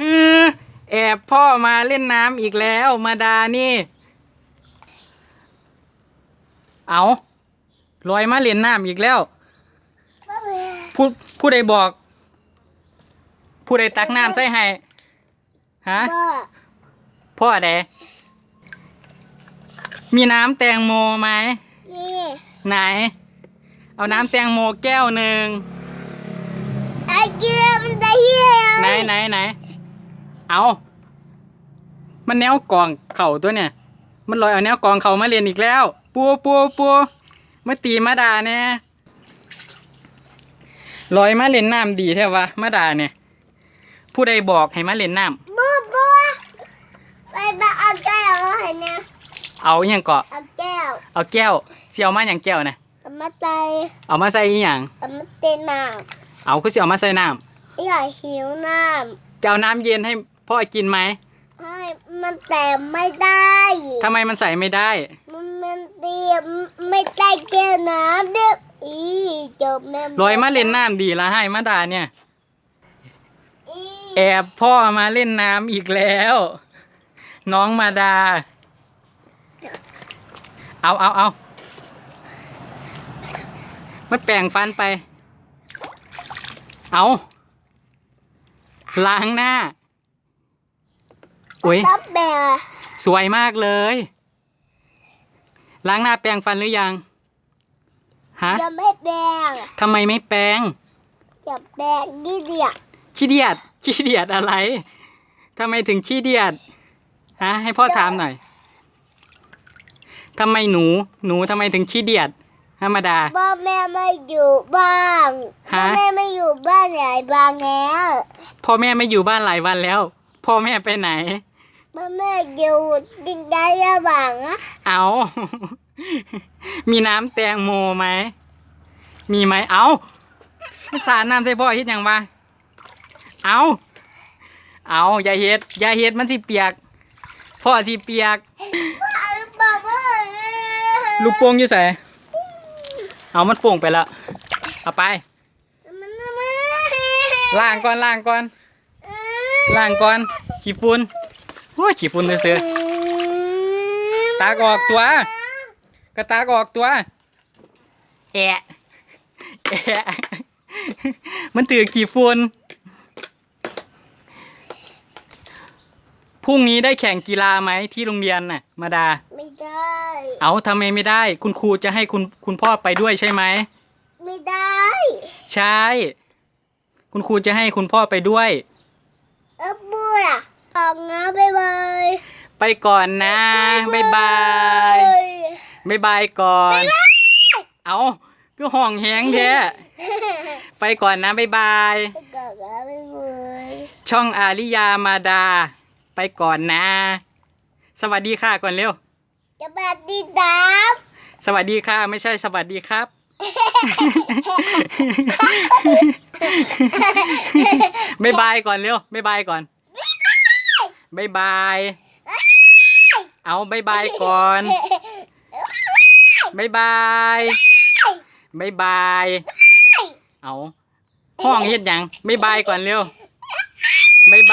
ฮือแอบพ่อมาเล่นน้ำอีกแล้วมาดานี่ เอาลอยมาเล่นน้ำอีกแล้ว ผู้ผู้ใดบอก ผู้ใดตักน้ำใส่ให้ฮะก็พ่อใดมีน้ำแตงโมไหมนี่ไหน เอาน้ำแตงโมแก้วหนึ่งไอ้เจี๊ยบมันจะเหี้ยไหนไหนไหน เอามันแนวกองเข่าตัวเนี่ย มันลอยเอาแนวกองเข่ามาเรียนอีกแล้ว ปัวปัวปัวมาตีมาด่าเนี่ยลอยมาเล่นน้ำดีแท้วะมาด่าเนี่ย ผู้ใดบอกให้มาเล่นน้บัวบัวไปไปเอาแก้วให้นะำเอาอหย่างเกาะเอาแก้ว เอาแก้วเสียวมาอย่างแก้วนะเอามาใส่เอามาใส่อหย่างเอามาเต้นน้เอาคือเสียวมาใส่น้ำอยากหิวน้ำจะเอาน้ำเย็นให้ พ่อกินไหมำให้มันแต่ไม่ได้ทำไมมันใส่ไม่ได้ มันมันเตียมไม่ได้แก้วน้ำเด้ออีจบแม่ลอยมาเล่นน้ำดีละให้มาด่าเนี่ย อีแอบพ่อมาเล่นน้ำอีกแล้ว น้องมาดา เอาเอาเอามันแปลงฟันไป เอาล้างหน้า อุ้ยตับแบะสวยมากเลย ล้างหน้าแปรงฟันหรือยัง ฮะจะไม่แบงทำไมไม่แปรงจะแบงดีเดียวขี้เดียดขี้เดียดอะไรทำไมถึงขี้เดียด ฮะ ให้พ่อถามหน่อยทำไมหนู หนูทำไมถึงขี้เดียด ธรรมดาพ่อแม่ไม่อยู่บ้านฮะพ่อแม่ไม่อยู่บ้านใหญ่บางแล้ว พ่อแม่ไม่อยู่บ้านหลายวันแล้ว พ่อแม่ไปไหน พ่อแม่อยู่ดินแดนระหว่างอะเอา มีน้ำแตงโมไหม มีไหม เอาสาดน้ำใส่พ่อเฮ็ดหยังวะเอา เอาอย่าเฮ็ดอย่าเฮ็ดมันสิเปียก พ่อสิเปียก บอกว่าลูกโป่งอยู่ใส่เอามันโป่งไปแล้วเอาไป มันมันล้างก่อนล้างก่อนล้างก่อนขี้ฝุ่น โอ้ยขี้ฝุ่นเสือๆตากออกตัว กระตากออกตัว แอะแอะมันถือกี่ฝุ่นพรุ่งนี้ได้แข่งกีฬาไหมที่โรงเรียนน่ะ มาดา ไม่ได้ เอาทำไมไม่ได้ คุณครูจะให้คุณคุณพ่อไปด้วยใช่ไหม ไม่ได้ ใช่ คุณครูจะให้คุณพ่อไปด้วย เออบัว ออกนะบายบายไปก่อนนะบ๊ายบายบ๊ายบายก่อน เอาก็ห้องแหงแท้ไปก่อนนะบ๊ายบาย ไปก่อนนะบายบายช่องอาริยามาดา ไปก่อนนะ สวัสดีค่ะก่อนเร็วจะบัดดีดาบสวัสดีค่ะไม่ใช่สวัสดีครับ บ๊ายบายก่อนเร็วบ๊ายบายก่อน บ๊ายบาย เอาบ๊ายบายก่อนบ๊ายบายบ๊ายบาย เอาห้องเฮ็ดหยังบ๊ายบายก่อนเร็วบ๊ายบาย